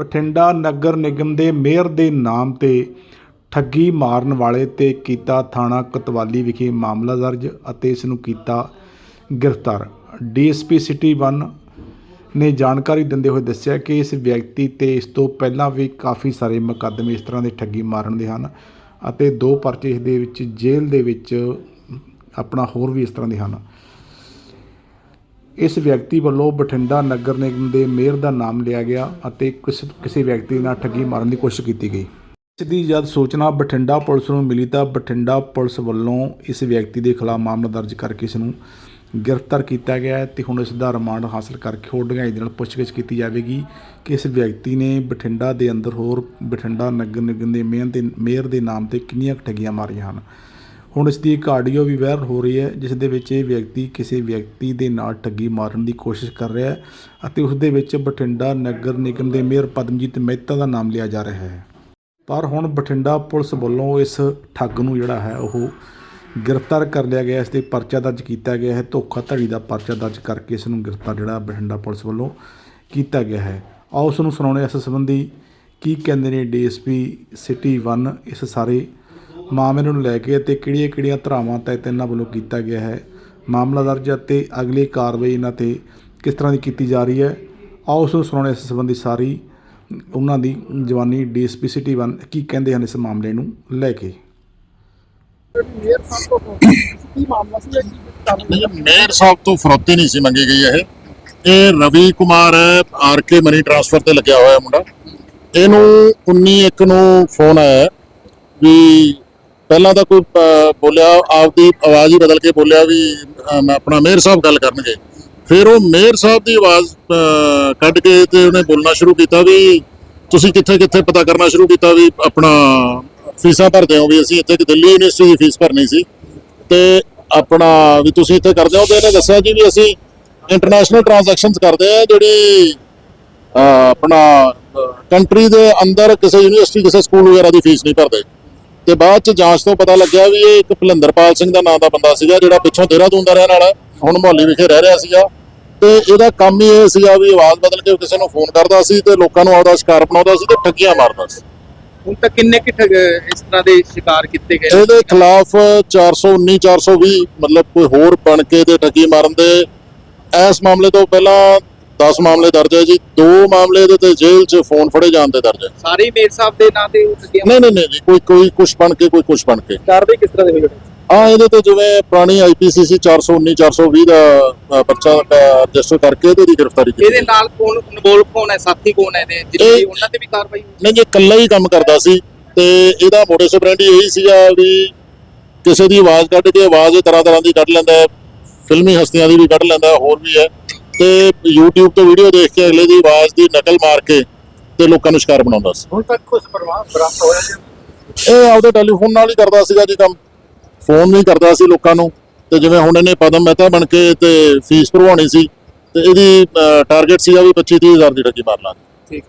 ਬਠਿੰਡਾ ਨਗਰ ਨਿਗਮ ਦੇ ਮੇਅਰ ਦੇ ਨਾਮ ਤੇ ਠੱਗੀ ਮਾਰਨ ਵਾਲੇ ਤੇ ਕੀਤਾ ਥਾਣਾ ਕਤਵਾਲੀ ਵਿਖੇ ਮਾਮਲਾ ਦਰਜ ਅਤੇ ਇਸ ਨੂੰ ਕੀਤਾ ਗ੍ਰਿਫਤਾਰ। ਡੀਐਸਪੀ ਸਿਟੀ 1 ਨੇ ਜਾਣਕਾਰੀ ਦਿੰਦੇ ਹੋਏ ਦੱਸਿਆ ਕਿ ਇਸ ਵਿਅਕਤੀ ਤੇ ਇਸ ਤੋਂ ਪਹਿਲਾਂ ਵੀ ਕਾਫੀ ਸਾਰੇ ਮੁਕੱਦਮੇ ਇਸ ਤਰ੍ਹਾਂ ਦੇ ਠੱਗੀ ਮਾਰਨ ਦੇ ਹਨ ਅਤੇ ਦੋ ਪਰਚੇ ਇਸ ਦੇ ਵਿੱਚ ਜੇਲ੍ਹ ਦੇ ਵਿੱਚ ਆਪਣਾ ਹੋਰ ਵੀ ਇਸ ਤਰ੍ਹਾਂ ਦੇ ਹਨ। ਇਸ ਵਿਅਕਤੀ ਵੱਲੋਂ ਬਠਿੰਡਾ ਨਗਰ ਨਿਗਮ ਦੇ ਮੇਅਰ ਦਾ ਨਾਮ ਲਿਆ ਗਿਆ ਅਤੇ ਕਿਸ, ਕਿਸੇ ਵਿਅਕਤੀ ਨਾਲ ਠੱਗੀ ਮਾਰਨ ਦੀ ਕੋਸ਼ਿਸ਼ ਕੀਤੀ ਗਈ। ਇਸ ਦੀ ਜਦ ਸੂਚਨਾ ਬਠਿੰਡਾ ਪੁਲਿਸ ਨੂੰ ਮਿਲੀ ਤਾਂ ਬਠਿੰਡਾ ਪੁਲਿਸ ਵੱਲੋਂ ਇਸ ਵਿਅਕਤੀ ਦੇ ਖਿਲਾਫ ਮਾਮਲਾ ਦਰਜ ਕਰਕੇ ਇਸ ਨੂੰ ਗ੍ਰਿਫਤਾਰ ਕੀਤਾ ਗਿਆ ਹੈ ਤੇ ਹੁਣ ਇਸ ਦਾ ਰਿਮਾਂਡ ਹਾਸਲ ਕਰਕੇ ਹੋਰ ਡੂੰਘਾਈ ਦੇ ਨਾਲ ਪੁੱਛਗਿੱਛ ਕੀਤੀ ਜਾਵੇਗੀ ਕਿ ਇਸ ਵਿਅਕਤੀ ਨੇ ਬਠਿੰਡਾ ਦੇ ਅੰਦਰ ਹੋਰ ਬਠਿੰਡਾ ਨਗਰ ਨਿਗਮ ਦੇ ਮੇਅਰ ਦੇ ਮੇਅਰ ਦੇ ਨਾਮ ਤੇ ਕਿੰਨੀਆਂ ਕੁ ਠੱਗੀਆਂ ਮਾਰੀਆਂ ਹਨ। ਹੁਣ ਇਸ ਦੀ ਇੱਕ ਆਡੀਓ ਵੀ ਵਾਇਰਲ ਹੋ ਰਹੀ ਹੈ, ਜਿਸ ਦੇ ਵਿੱਚ ਇਹ ਵਿਅਕਤੀ ਕਿਸੇ ਵਿਅਕਤੀ ਦੇ ਨਾਲ ਠੱਗੀ ਮਾਰਨ ਦੀ ਕੋਸ਼ਿਸ਼ ਕਰ ਰਿਹਾ ਹੈ ਅਤੇ ਉਸ ਦੇ ਵਿੱਚ ਬਠਿੰਡਾ ਨਗਰ ਨਿਗਮ ਦੇ ਮੇਅਰ ਪਦਮਜੀਤ ਮਹਿਤਾ ਦਾ ਨਾਮ ਲਿਆ ਜਾ ਰਿਹਾ ਹੈ। ਪਰ ਹੁਣ ਬਠਿੰਡਾ ਪੁਲਿਸ ਵੱਲੋਂ ਇਸ ਠੱਗ ਨੂੰ ਜਿਹੜਾ ਹੈ ਉਹ ਗ੍ਰਿਫਤਾਰ ਕਰ ਲਿਆ ਗਿਆ ਇਸ ਤੇ ਪਰਚਾ ਦਰਜ ਕੀਤਾ ਗਿਆ ਹੈ। ਧੋਖਾਧੜੀ ਦਾ ਪਰਚਾ ਦਰਜ ਕਰਕੇ ਇਸ ਨੂੰ ਗ੍ਰਿਫਤਾਰ ਜਿਹੜਾ ਬਠਿੰਡਾ ਪੁਲਿਸ ਵੱਲੋਂ ਕੀਤਾ ਗਿਆ ਹੈ। ਆਓ ਉਸ ਨੂੰ ਸੁਣਾਉਣੇ ਇਸ ਸੰਬੰਧੀ ਕੀ ਕਹਿੰਦੇ ਨੇ ਡੀਐਸਪੀ ਸਿਟੀ 1 ਇਸ ਸਾਰੇ ਮਾਮਲੇ ਨੂੰ ਲੈ ਕੇ ਅਤੇ ਕਿਹੜੀਆਂ ਕਿਹੜੀਆਂ ਧਾਰਾਵਾਂ ਤਹਿਤ ਇਹਨਾਂ ਵੱਲੋਂ ਕੀਤਾ ਗਿਆ ਹੈ। ਮਾਮਲਾ ਦਰਜ ਅਤੇ ਅਗਲੀ ਕਾਰਵਾਈ ਇਹਨਾਂ ਤੇ ਕਿਸ ਤਰ੍ਹਾਂ ਦੀ ਕੀਤੀ ਜਾ ਰਹੀ ਹੈ। ਆਓ ਉਸ ਨੂੰ ਸੁਣਾਉਣੇ ਇਸ ਸੰਬੰਧੀ ਸਾਰੀ ਉਹਨਾਂ ਦੀ ਜਵਾਨੀ ਡੀਐਸਪੀ ਸਿਟੀ 1 ਕੀ ਕਹਿੰਦੇ ਹਨ ਇਸ ਮਾਮਲੇ ਨੂੰ ਲੈ ਕੇ। ਮੇਅਰ ਸਾਹਿਬ ਤੋਂ ਕੀ ਮਾਮਲਾ ਸੀ ਜੀ ਨਹੀਂ ਮੇਅਰ ਸਾਹਿਬ ਤੋਂ ਫਰੋਤੀ ਨਹੀਂ ਸੀ ਮੰਗੀ ਗਈ ਇਹ। ਇਹ ਰਵੀ ਕੁਮਾਰ ਹੈ ਆਰ ਕੇ ਮਨੀ ਟ੍ਰਾਂਸਫਰ ਤੇ ਲੱਗਿਆ ਹੋਇਆ ਮੁੰਡਾ। ਇਹਨੂੰ 19 ਇੱਕ ਨੂੰ ਫੋਨ ਆਇਆ ਵੀ ਪਹਿਲਾਂ ਤਾਂ ਕੋਈ ਅਹ, ਬੋਲਿਆ ਆਪਦੀ ਆਵਾਜ਼ ਹੀ ਬਦਲ ਕੇ ਬੋਲਿਆ ਵੀ ਮੈਂ ਆਪਣਾ ਮੇਅਰ ਸਾਹਿਬ ਗੱਲ ਕਰਨਗੇ। ਫਿਰ ਉਹ ਮੇਅਰ ਸਾਹਿਬ ਦੀ ਆਵਾਜ਼ ਕੱਢ ਕੇ ਤੇ ਉਹਨੇ ਬੋਲਣਾ ਸ਼ੁਰੂ ਕੀਤਾ ਵੀ ਤੁਸੀਂ ਕਿੱਥੇ ਕਿੱਥੇ ਪਤਾ ਕਰਨਾ ਸ਼ੁਰੂ ਕੀਤਾ ਵੀ ਆਪਣਾ ਫੀਸਾਂ ਭਰਦੇ ਹੋ ਵੀ ਅਸੀਂ ਇੱਥੇ ਦਿੱਲੀ ਯੂਨੀਵਰਸਿਟੀ ਦੀ ਫੀਸ ਭਰਨੀ ਸੀ। ਤੇ ਆਪਣਾ ਵੀ ਤੁਸੀਂ ਇੱਥੇ ਕਰਦੇ ਹੋ ਤੇ ਇਹਨੇ ਦੱਸਿਆ ਜੀ ਵੀ ਅਸੀਂ ਇੰਟਰਨੈਸ਼ਨਲ ਟ੍ਰਾਂਜੈਕਸ਼ਨਸ ਕਰਦੇ ਆ ਜਿਹੜੀ ਆਪਣਾ ਕੰਟਰੀ ਦੇ ਅੰਦਰ ਕਿਸੇ ਯੂਨੀਵਰਸਿਟੀ ਕਿਸੇ ਸਕੂਲ ਵਗੈਰਾ ਦੀ ਫੀਸ ਨਹੀਂ ਭਰਦੇ। ਤੇ ਬਾਅਦ ਚ ਜਾਂਚ ਤੋਂ ਪਤਾ ਲੱਗਿਆ ਵੀ ਇਹ ਇੱਕ ਭਲਿੰਦਰਪਾਲ ਸਿੰਘ ਦਾ ਨਾਮ ਦਾ ਬੰਦਾ ਸੀਗਾ ਜਿਹੜਾ ਪਿੱਛੋਂ ਦੇਹਰਾਦੂਨ ਦਾ ਰਹਿਣ ਵਾਲਾ ਹੁਣ ਮੁਹੱਲੀ ਵਿਖੇ ਰਹਿ ਰਿਹਾ ਸੀਗਾ। ਤੇ ਇਹਦਾ ਕੰਮ ਹੀ ਇਹ ਸੀਗਾ ਵੀ ਆਵਾਜ਼ ਬਦਲ ਕੇ ਕਿਸੇ ਨੂੰ ਫੋਨ ਕਰਦਾ ਸੀ ਤੇ ਲੋਕਾਂ ਨੂੰ ਆਪਦਾ ਸ਼ਿਕਾਰ ਬਣਾਉਂਦਾ ਸੀ ਤੇ ਠੱਗੀਆਂ ਮਾਰਦਾ ਸੀ। ਹੁਣ ਤੱਕ ਕਿੰਨੇ ਕਿ ਇਸ ਤਰ੍ਹਾਂ ਦੇ ਸ਼ਿਕਾਰ ਕੀਤੇ ਗਏ? ਇਹਦੇ ਖਿਲਾਫ 419 420 ਮਤਲਬ ਕੋਈ ਹੋਰ ਬਣ ਕੇ ਤੇ ਠੱਗੀ ਮਾਰਨ ਦੇ ਇਸ ਮਾਮਲੇ ਤੋਂ ਪਹਿਲਾਂ 10 ਮਾਮਲੇ ਦਰਜ ਹੈ ਜੀ ਦੋ ਮਾਮਲੇ ਦੇ ਤੇ ਜੇਲ੍ਹ 'ਚ ਫੋਨ ਫੜੇ ਜਾਣ ਦੇ ਦਰਜ ਹੈ। ਸਾਰੇ ਹੀ ਮੇਅਰ ਸਾਹਿਬ ਦੇ ਨਾਂ ਤੇ ਨਹੀਂ ਨਹੀਂ ਨਹੀਂ ਜੀ ਕੋਈ ਕੋਈ ਕੁਛ ਬਣ ਕੇ ਕੋਈ ਕੁਛ ਬਣ ਕੇ। ਕਾਰਵਾਈ ਕਿਸ ਤਰ੍ਹਾਂ ਦੀ ਹੋਈ ਆ ਇਹਦੇ ਤੇ ਜਿਵੇਂ ਪੁਰਾਣੀ ਆਈਪੀਸੀਸੀ 419 420 ਦਾ ਅ, ਪਰਚਾ ਰਜਿਸਟਰ ਕਰਕੇ ਇਹਦੀ ਗ੍ਰਿਫਤਾਰੀ ਕੀਤੀ। ਇਹਦੇ ਨਾਲ ਕੌਣ ਇਨਵੋਲਵ ਕੌਣ ਹੈ? ਸਾਥੀ ਕੌਣ ਹੈ ਇਹਦੇ? ਜਿਹੜੇ ਇਹ- ਉਹਨਾਂ ਤੇ ਵੀ ਕਾਰਵਾਈ ਹੋਈ? ਨਹੀਂ ਜੇ ਇਕੱਲਾ ਹੀ ਕੰਮ ਕਰਦਾ ਸੀ ਤੇ ਇਹਦਾ ਮੋਟੇ ਸਪਰੈਂਡੀ ਇਹੀ ਸੀਗਾ ਵੀ ਕਿਸੇ ਦੀ ਆਵਾਜ਼ ਕੱਢ ਕੇ ਆਵਾਜ਼ ਤਰ੍ਹਾਂ ਤਰ੍ਹਾਂ ਦੀ ਕੱਢ ਲੈਂਦਾ ਹੈ ਫਿਲਮੀ ਹਸਤੀਆਂ ਦੀ ਵੀ ਕੱਢ ਲੈਂਦਾ ਹੈ, ਹੋਰ ਵੀ ਹੈ। ਤੇ YouTube ਤੋਂ ਵੀਡੀਓ ਦੇਖ ਕੇ ਅਗਲੇ ਦੀ ਆਵਾਜ਼ ਦੀ ਨਕਲ ਮਾਰ ਕੇ ਤੇ ਲੋਕਾਂ ਨੂੰ ਸ਼ਿਕਾਰ ਬਣਾਉਂਦਾ ਸੀ। ਹੁਣ ਤੱਕ ਕੁਝ ਪ੍ਰਭਾਵ ਪ੍ਰਾਪਤ ਹੋਇਆ ਜੀ? ਇਹ ਆਪਦੇ ਟੈਲੀਫੋਨ ਨਾਲ ਹੀ ਕਰਦਾ ਸੀਗਾ ਜੀ ਕੰਮ। ਫੋਨ ਨਹੀਂ ਕਰਦਾ ਸੀ ਲੋਕਾਂ ਨੂੰ। ਤੇ ਜਿਵੇਂ ਹੁਣ ਇਹਨੇ ਪਦਮ ਮਹਿਤਾ ਬਣ ਕੇ ਤੇ ਫੀਸ ਭਰਵਾਉਣੀ ਸੀ ਤੇ ਇਹਦੀ ਟਾਰਗੇਟ ਸੀਗਾ ਵੀ 25 30 ਹਜ਼ਾਰ ਦੀ ਠੱਗੀ ਮਾਰ ਲਾਂਗੇ। ਠੀਕ।